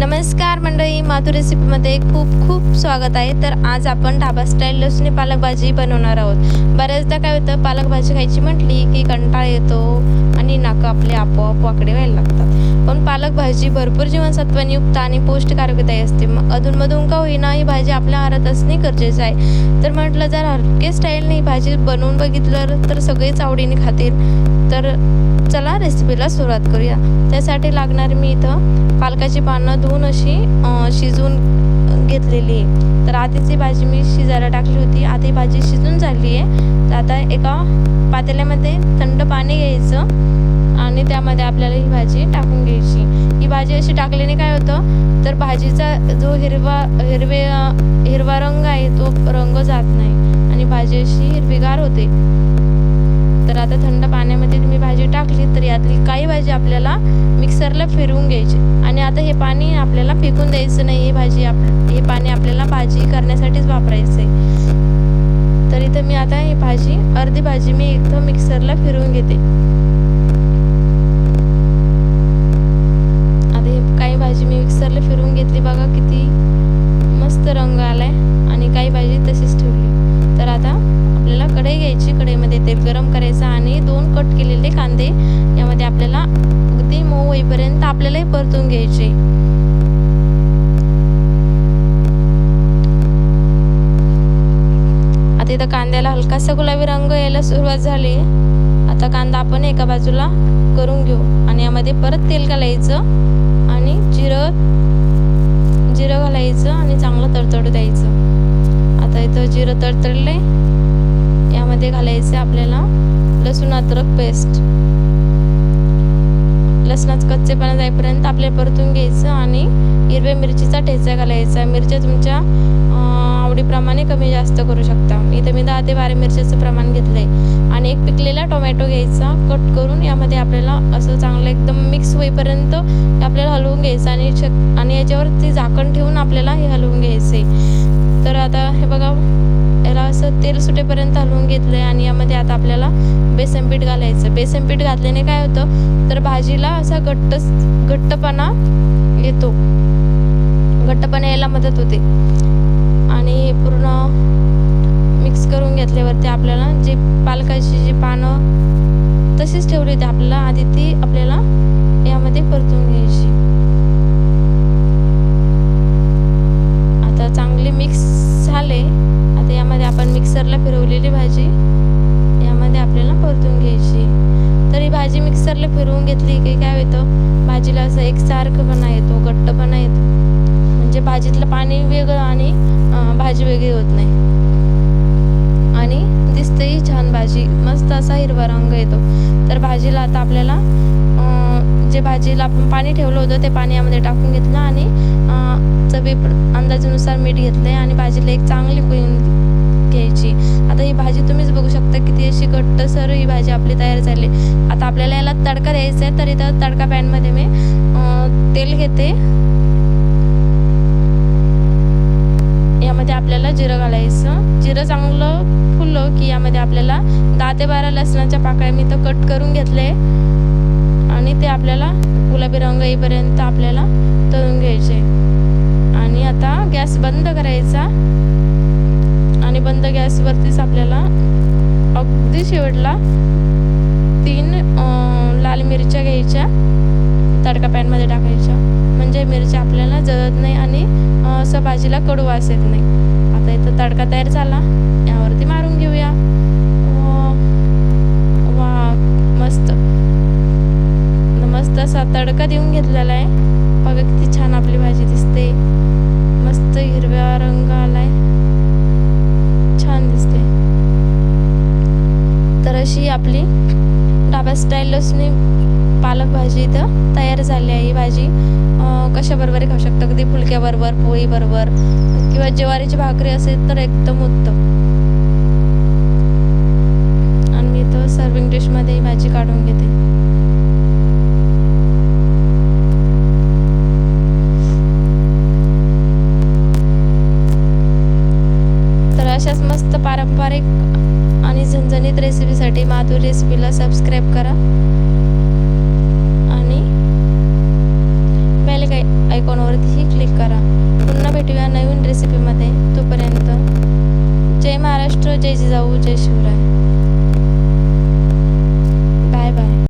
नमस्कार मंडळी माधुर रेसिपीमध्ये खूप खूप स्वागत आहे. तर आज आपण ढाबा स्टाईल लसणी पालक भाजी बनवणार आहोत. बऱ्याचदा काय होतं पालक भाजी खायची म्हटली की कंटाळा येतो. आणि नाकं आपले आपोआप वाकडे व्हायला लागतात. पण पालक भाजी भरपूर जीवनसत्वांयुक्त आणि पौष्टिक आरोग्यदायी असते मग अधूनमधून का होईना ही भाजी आपल्या आहारात असणे गरजेचं आहे. तर म्हटलं जर हलके स्टाईलने ही भाजी बनवून बघितलं तर सगळेच आवडीने खातील. तर चला रेसिपीला सुरुवात करूया. त्यासाठी लागणार मी इथं पालकाची पानं धुवून अशी शिजून शिजवून घेतलेली आहे. तर आधीची भाजी मी शिजायला टाकली होती. आधी भाजी शिजून झाली आहे तर आता एका पातेल्यामध्ये थंड पाणी घ्यायचं आणि त्यामध्ये आपल्याला ही भाजी टाकून घ्यायची ही भाजी अशी टाकल्याने काय होतं तर भाजीचा जो हिरवा हिरवे हिरवा रंग आहे तो रंग जात नाही. आणि भाजी अशी हिरवीगार होते. तर आता थंड पाण्यामध्ये तुम्ही भाजी टाकली तर यातली काही भाजी आपल्याला मिक्सरला फिरवून घ्यायची. आणि आता हे पाणी आपल्याला फेकून द्यायचं नाही हे भाजी आप हे पाणी आपल्याला भाजी करण्यासाठीच वापरायचं आहे तर इथं मी आता ही भाजी अर्धी भाजी मी इथं मिक्सरला फिरवून घेते आता हे काही भाजी मी मिक्सरला फिरवून घेतली बघा किती मस्त रंग आलाय आणि काही भाजी तशीच ठेवली. तर आता आपल्याला कढई घ्यायची. कढईमध्ये तेल गरम करायचं आणि दोन कट केलेले कांदे. यामध्ये आपल्याला अगदी मऊ होईपर्यंत आपल्यालाही परतून घ्यायचे. आता इथं कांद्याला हलकासा गुलाबी रंग यायला सुरुवात झाली. आता कांदा आपण एका बाजूला करून घेऊ. आणि यामध्ये परत तेल घालायचं आणि जिरं जिरं घालायचं आणि चांगलं तडतडू द्यायचं. आता इथं जिरं तडतडले यामध्ये आहे आपल्याला लसूण अद्रक पेस्ट लसणाचं कच्चेपणा जाईपर्यंत आपल्याला परतून घ्यायचं आणि हिरव्या मिरचीचा ठेचा घालायचा मिरच्या तुमच्या आवडीप्रमाणे कमी जास्त करू शकता. इथं मी दहा ते बारा मिरच्याचं प्रमाण घेतलं आहे आणि एक पिकलेला टोमॅटो घ्यायचा. कट करून यामध्ये आपल्याला असं चांगलं एकदम मिक्स होईपर्यंत आपल्याला हलवून घ्यायचं आणि शक आणि याच्यावरती झाकण ठेवून आपल्याला हे हलवून घ्यायचं आहे तर आता हे बघा याला असं तेल सुटेपर्यंत हलवून घेतलं आहे आणि यामध्ये आता आपल्याला बेसन पीठ घालायचं बेसन पीठ घातल्याने काय होतं? तर भाजीला असा घट्ट घट्टपणा येतो. घट्टपणा यायला मदत होते. आणि हे पूर्ण मिक्स करून घेतल्यावरती आपल्याला जे पालकाची जी पानं तशीच ठेवली होती. आपल्याला आधी ती आपल्याला यामध्ये परतून घ्यायची आता चांगली मिक्स झाले आता यामध्ये आपण मिक्सरला फिरवलेली भाजी यामध्ये आपल्याला परतून घ्यायची. तर ही भाजी मिक्सरला फिरवून घेतली की काय होतं? भाजीला असं एकसारखंपणा येतो घट्टपणा येतो. म्हणजे भाजीतलं पाणी वेगळं आणि भाजी वेगळी होत नाही. आणि दिसतेही छान भाजी मस्त असा हिरवा रंग येतो. तर भाजीला आता आपल्याला जे भाजीला आपण पाणी ठेवलं होतं ते पाणी यामध्ये टाकून घेतलं आणि चवी अंदाजानुसार मीठ घेतलं आणि भाजीला एक चांगली पिळून घ्यायची. आता ही भाजी तुम्हीच बघू शकता किती अशी घट्टसर ही भाजी आपली तयार झाली. आता आपल्याला याला तडका द्यायचा आहे तर इथं तडका पॅनमध्ये मी तेल घेते. यामध्ये आपल्याला जिरं घालायचं. जिरं चांगलं फुललं की यामध्ये आपल्याला दहा ते बारा लसणाच्या पाकळ्या मी तर कट करून घेतले. आणि ते आपल्याला गुलाबी रंग येईपर्यंत आपल्याला तळून घ्यायचे. आणि आता गॅस बंद करायचा. आणि बंद गॅसवरतीच आपल्याला अगदी शेवटला तीन लाल मिरच्या घ्यायच्या तडका पॅनमध्ये टाकायच्या. म्हणजे मिरच्या आपल्याला जळत नाही आणि असं भाजीला कडू वास येत नाही. आता इथं तडका तयार झाला. यावरती मारून घेऊया. वा वा, मस्त. मस्त असा तडका देऊन घेतलेला आहे. बघा किती छान आपली भाजी दिसते. मस्त हिरव्या रंग आलाय छान दिसते तर अशी आपली ढाबा स्टाईल लसणी पालक भाजी इथं तयार झाली आहे. ही भाजी कशाबरोबर खाऊ शकता. कधी फुलक्याबरोबर पोळीबरोबर किंवा ज्वारीची भाकरी असेल तर एकदम उत्तम. आणि मी इथं सर्विंग डिशमध्ये ही भाजी काढून घेते. तर अशाच मस्त पारंपरिक झणझणीत रेसिपीसाठी माधुरी रेसिपीला सबस्क्राईब करा. आणि बेल आयकॉनवरतीही क्लिक करा. पुन्हा भेटूया नवीन रेसिपीमध्ये तोपर्यंत जय महाराष्ट्र जय जिजाऊ जय शिवराय.